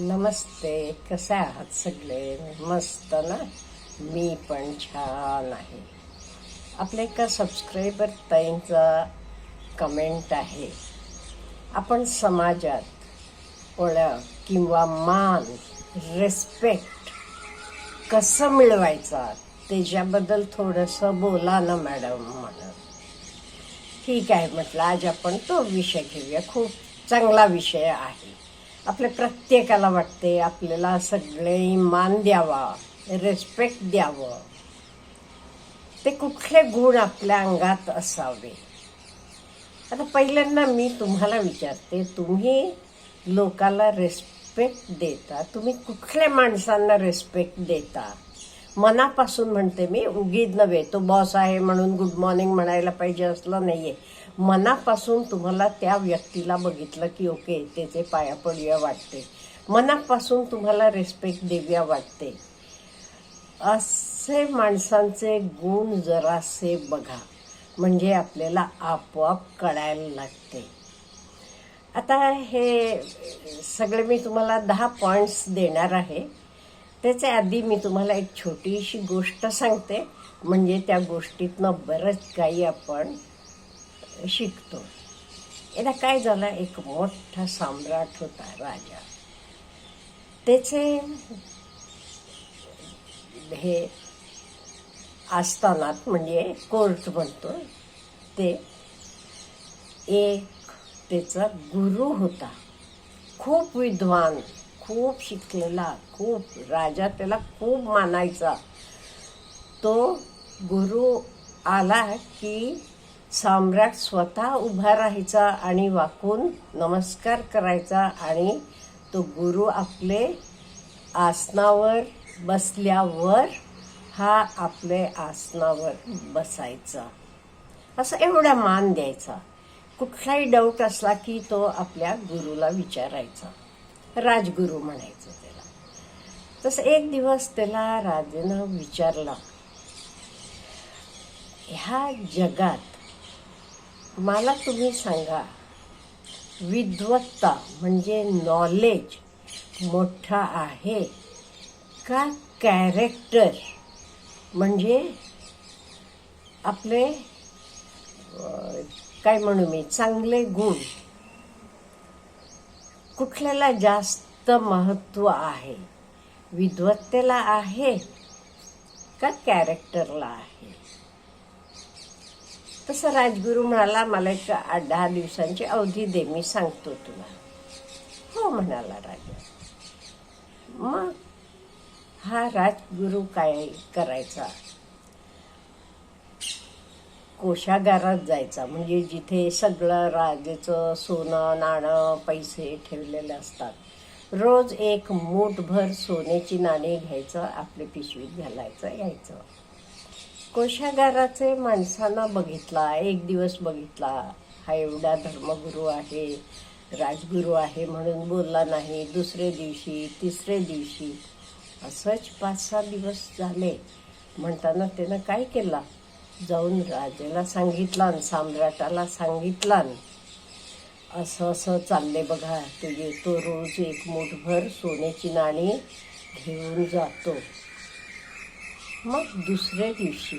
नमस्ते कसे आहात सगळे? मस्त ना? मी पण छान आहे. आपल्या एका सबस्क्रायबर ताईंचा कमेंट आहे आपण समाजात ओळख किंवा मान रेस्पेक्ट कसं मिळवायचा त्याच्याबद्दल थोडंसं बोला ना मॅडम म्हणून. ठीक आहे म्हटलं आज आपण तो विषय घेऊया. खूप चांगला विषय आहे. आपल्या प्रत्येकाला वाटते आपल्याला सगळे मान द्यावा रेस्पेक्ट द्यावं. ते कुठले गुण आपल्या अंगात असावे? आता पहिल्यांदा मी तुम्हाला विचारते तुम्ही लोकाला रेस्पेक्ट देता? तुम्ही कुठल्या माणसांना रेस्पेक्ट देता? मनापासून म्हणते मी उगीच नव्हे. तो बॉस आहे म्हणून गुड मॉर्निंग म्हणायला पाहिजे असलं नाही आहे मनापासून तुम्हाला त्या व्यक्तीला बघितलं की ओके त्याचे पाया पडूया वाटते. मनापासून तुम्हाला रेस्पेक्ट देव्या वाटते. असे माणसांचे गुण जरासे बघा. म्हणजे आपल्याला आपोआप कळायला लागते. आता हे सगळे मी तुम्हाला दहा पॉईंट्स देणार आहे. त्याच्या आधी मी तुम्हाला एक छोटीशी गोष्ट सांगते. म्हणजे त्या गोष्टीतनं बरंच काही आपण शिकतो. याला काय झालं? एक मोठा सम्राट होता राजा. त्याचे हे आस्थानात म्हणजे कोर्ट म्हणतो ते एक त्याचा गुरु होता. खूप विद्वान खूप शिकलेला खूप राजा त्याला खूप मानायचा. तो गुरु आला की सम्राट स्वतः उभा राहायचा आणि वाकून नमस्कार करायचा आणि तो गुरु आपले आसनावर बसल्यावर हा आपले आसनावर बसायचा. असं एवढा मान द्यायचा. कुठलाही डाऊट असला की तो आपल्या गुरुला विचारायचा. राजगुरू म्हणायचं त्याला. तसं एक दिवस त्याला राजेनं विचारला ह्या जगात मला तुम्ही सांगा विद्वत्ता म्हणजे नॉलेज मोठा आहे का कॅरेक्टर म्हणजे आपले काय म्हणू मी चांगले गुण. कुठल्याला जास्त महत्त्व आहे? विद्वत्तेला आहे का कॅरेक्टरला आहे? तसं राजगुरू म्हणाला मला एक आठ दहा दिवसांची अवधी दे मी सांगतो तुला. हो म्हणाला राजा. मग हा राजगुरू काय करायचा? कोशागारात जायचा म्हणजे जिथे सगळं राजेचं सोनं नाणं पैसे ठेवलेले असतात रोज एक मूठभर सोन्याची नाणी घ्यायचं आपल्या पिशवीत घालायचं यायचं. कोशागाराचे माणसानं बघितला एक दिवस बघितला हा एवढा धर्मगुरू आहे राजगुरू आहे म्हणून बोलला नाही दुसरे दिवशी तिसरे दिवशी. असंच पाच सहा दिवस झाले. म्हणताना त्यानं काय केला? जाऊन राजाला सांगितला आणि सम्राटाला सांगितलं असं असं चालले बघा तो येतो रोज एक मुठभर सोन्याची नाणी घेऊन जातो. मग दुसऱ्या दिवशी.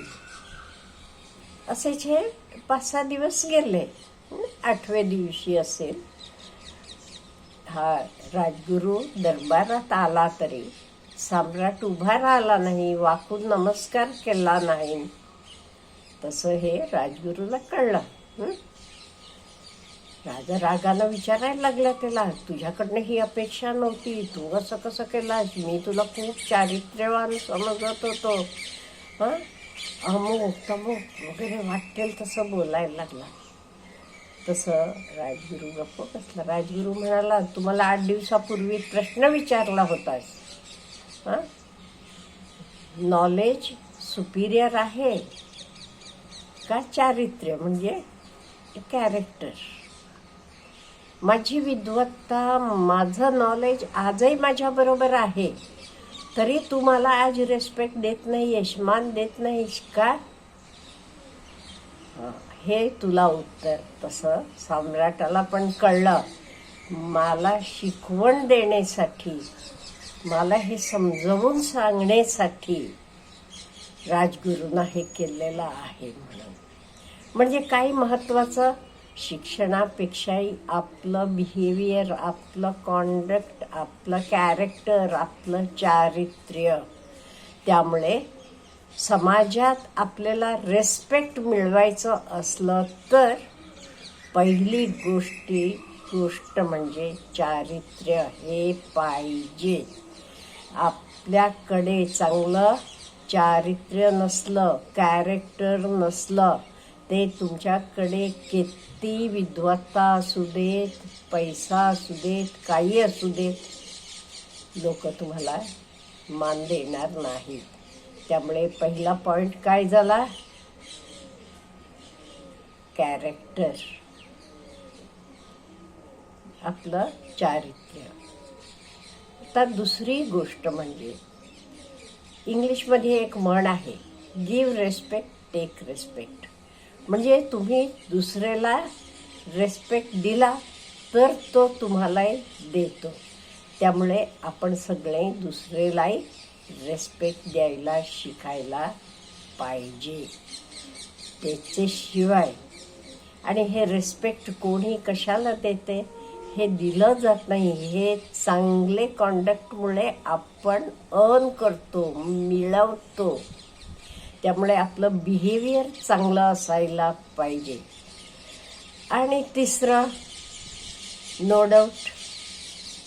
असेच हे पाच सहा दिवस गेले. आठव्या दिवशी असेल. हा राजगुरू दरबारात आला तरी. सम्राट उभा राहिला नाही वाकून नमस्कार केला नाही. तसं हे राजगुरूला कळलं. राजा रागानं विचारायला लागला त्याला तुझ्याकडनं ही अपेक्षा नव्हती. तू असं कसं केलास? मी तुला खूप चारित्र्यवान समजत होतो. हां? अमुक तमुक वगैरे वाटेल तसं बोलायला लागला. तसं राजगुरू गप्प बसला. राजगुरू म्हणाला तुम्हाला आठ दिवसापूर्वी प्रश्न विचारला होतास. हां? नॉलेज सुपिरियर आहे का चारित्र्य? म्हणजे कॅरेक्टर माझी विद्वत्ता माझं नॉलेज आजही माझ्याबरोबर आहे. तरी तू मला आज रेस्पेक्ट देत नाही यशमान देत नाहीस का? हे तुला उत्तर. तसं सम्राटाला पण कळलं. मला शिकवण देण्यासाठी मला हे समजवून सांगण्यासाठी राजगुरूंना हे केलेलं आहे म्हणून. म्हणजे काही महत्त्वाचं शिक्षणापेक्षाही आपलं बिहेवियर आपलं कॉन्डक्ट आपलं कॅरेक्टर आपलं चारित्र्य. त्यामुळे समाजात आपल्याला रेस्पेक्ट मिळवायचं असलं तर पहिली गोष्टी गोष्ट म्हणजे चारित्र्य हे पाहिजे. आपल्याकडे चांगलं चारित्र्य नसलं कॅरेक्टर नसलं ते तुमच्याकडे किती विद्वत्ता असू देत पैसा असू देत काही असू देत लोक तुम्हाला मान देणार नाहीत. त्यामुळे पहिला पॉईंट काय झाला? कॅरेक्टर आपलं चारित्र्य. आता दुसरी गोष्ट म्हणजे इंग्लिशमध्ये एक म्हण आहे गिव्ह रेस्पेक्ट टेक रेस्पेक्ट म्हणजे तुम्ही दुसऱ्याला रेस्पेक्ट दिला तर तो तुम्हालाही देतो. त्यामुळे आपण सगळे दुसऱ्यालाही रेस्पेक्ट द्यायला शिकायला पाहिजे. त्याच्याशिवाय आणि हे रेस्पेक्ट कोणी कशाला देते? हे दिलं जात नाही. हे चांगले कॉन्डक्टमुळे आपण अर्न करतो मिळवतो. त्यामुळे आपलं बिहेवियर चांगलं असायला पाहिजे. आणि तिसरं नो डाऊट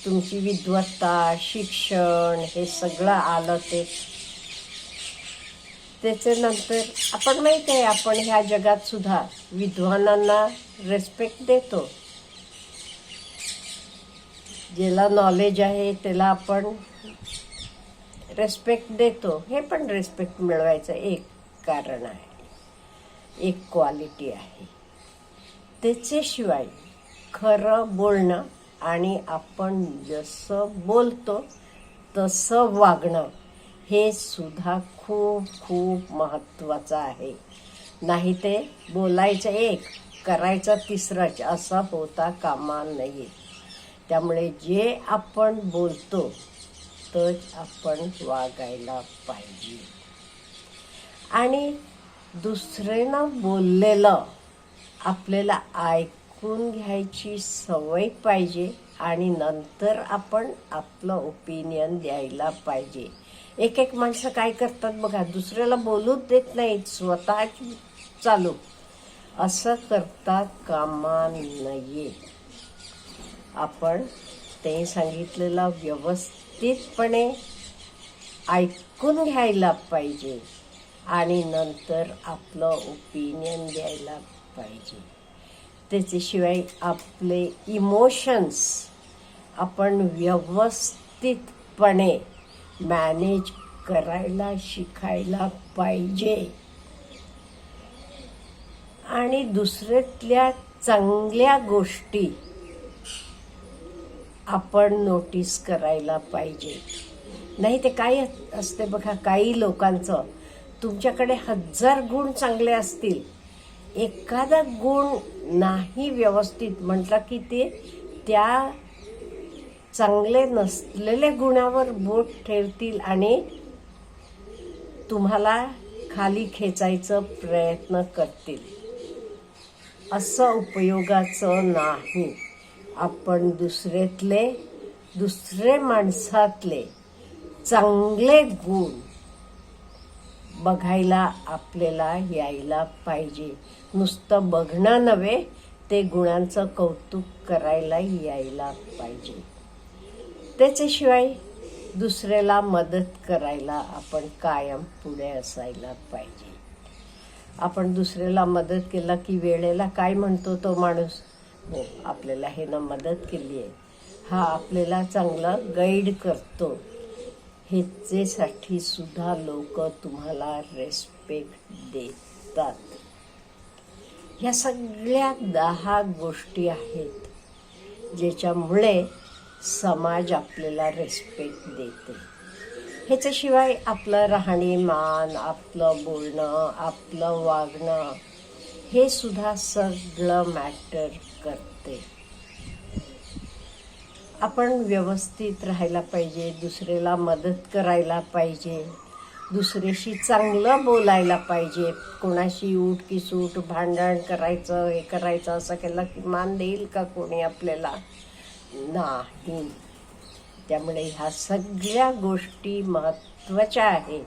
तुमची विद्वत्ता शिक्षण हे सगळं आलं ते. त्याच्यानंतर आपण माहीत आहे आपण ह्या जगात सुद्धा विद्वानांना रेस्पेक्ट देतो. ज्याला नॉलेज आहे त्याला आपण रेस्पेक्ट देतो हे पण रेस्पेक्ट मिळवायचं एक कारण आहे. एक क्वालिटी आहे. त्याच्याशिवाय खरं बोलणं आणि आपण जसं बोलतो तसं वागणं हे सुद्धा खूप खूप महत्त्वाचं आहे. नाही ते बोलायचं एक करायचं तिसरंच असं होता कामा नये. त्यामुळे जे आपण बोलतो तच आपण वागायला पाहिजे. आणि दुसऱ्यांना बोललेलं आपल्याला ऐकून घ्यायची सवय पाहिजे आणि नंतर आपण आपलं ओपिनियन द्यायला पाहिजे. एक एक माणसं काय करतात बघा दुसऱ्याला बोलूच देत नाहीत स्वतः चालू. असं करता कामा नये. आपण ते सांगितलेलं व्यवस्थितपणे ऐकून घ्यायला पाहिजे आणि नंतर आपलं ओपिनियन द्यायला पाहिजे. त्याच्याशिवाय आपले इमोशन्स आपण व्यवस्थितपणे मॅनेज करायला शिकायला पाहिजे. आणि दुसऱ्यातल्या चांगल्या गोष्टी आपण नोटीस करायला पाहिजे. नाही ते काय असते बघा काही लोकांचं तुमच्याकडे हजार गुण चांगले असतील. एखादा गुण नाही व्यवस्थित म्हटलं की ते त्या चांगले नसलेल्या गुणावर बोट ठेवतील आणि तुम्हाला खाली खेचायचं प्रयत्न करतील. असं उपयोगाचं नाही. आपण दुसऱ्यातले दुसरे माणसातले चांगले गुण बघायला आपल्याला यायला पाहिजे. नुसतं बघणं नव्हे ते गुणांचं कौतुक करायला यायला पाहिजे. त्याच्याशिवाय दुसऱ्याला मदत करायला आपण कायम पुढे असायला पाहिजे. आपण दुसऱ्याला मदत केला की वेळेला काय म्हणतो तो माणूस? हो आपल्याला हे ना मदत केली आहे. हा आपल्याला चांगला गाईड करतो. ह्याचेसाठी सुद्धा लोक तुम्हाला रेस्पेक्ट देतात. ह्या सगळ्या दहा गोष्टी आहेत ज्याच्यामुळे समाज आपल्याला रेस्पेक्ट देते. ह्याच्याशिवाय आपलं राहणीमान आपलं बोलणं आपलं वागणं हे सुद्धा सगळं मॅटर करते. आपण व्यवस्थित राहायला पाहिजे दुसऱ्याला मदत करायला पाहिजे दुसऱ्याशी चांगलं बोलायला पाहिजे. कोणाशी उठ की सूट भांडण करायचं हे करायचं असं केलं की मान देईल का कोणी आपल्याला? नाही. त्यामुळे ह्या सगळ्या गोष्टी महत्त्वाच्या आहेत.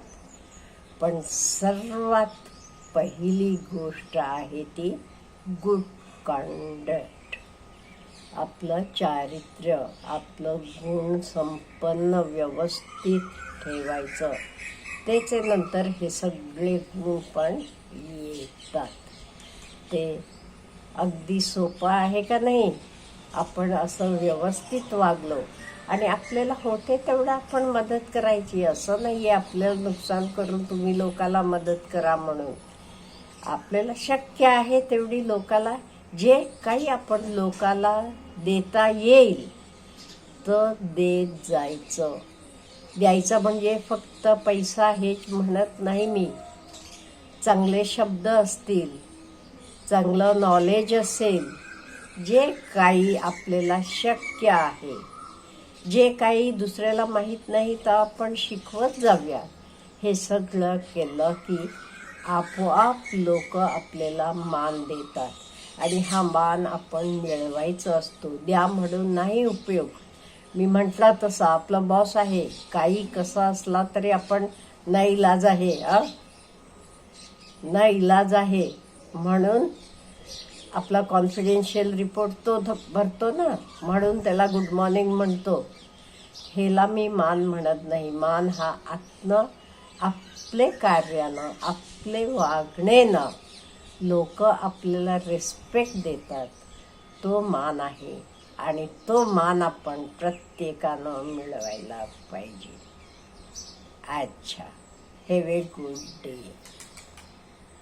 पण सर्वात पहिली गोष्ट आहे ती गुड कॉन्डक्ट आपलं चारित्र्य आपलं गुण संपन्न व्यवस्थित ठेवायचं. त्याचे नंतर हे सगळे गुण पण येतात. ते अगदी सोपं आहे का नाही? आपण असं व्यवस्थित वागलो आणि आपल्याला होते तेवढं आपण मदत करायची. असं नाही आहे आपलं नुकसान करून तुम्ही लोकाला मदत करा म्हणून. आपल्याला शक्य आहे तेवढी लोकाला जे काही आपण लोकाला देता येईल तर देत जायचं. द्यायचं म्हणजे फक्त पैसा हेच म्हणत नाही मी. चांगले शब्द असतील चांगलं नॉलेज असेल जे काही आपल्याला शक्य आहे. जे काही दुसऱ्याला माहीत नाही तर आपण शिकवत जाऊया. हे सगळं केलं की आपोआप लोक आपल्याला मान देतात. आणि हा मान आपण मिळवायचा असतो. द्या म्हणून नाही उपयोग. मी म्हटला तसा आपला बॉस आहे. काही कसा असला तरी आपण नाही इलाज आहे अ? इलाज आहे. म्हणून आपला कॉन्फिडेन्शियल रिपोर्ट तो ध- भरतो ना. म्हणून त्याला गुड मॉर्निंग म्हणतो. हेला मी मान म्हणत नाही. मान हा आत्म आपले कार्यानं आप आपले वागणेनं लोक आपल्याला रिस्पेक्ट देतात. तो मान आहे आणि तो मान आपण प्रत्येकानं मिळवायला पाहिजे. अच्छा हॅव ए गुड डे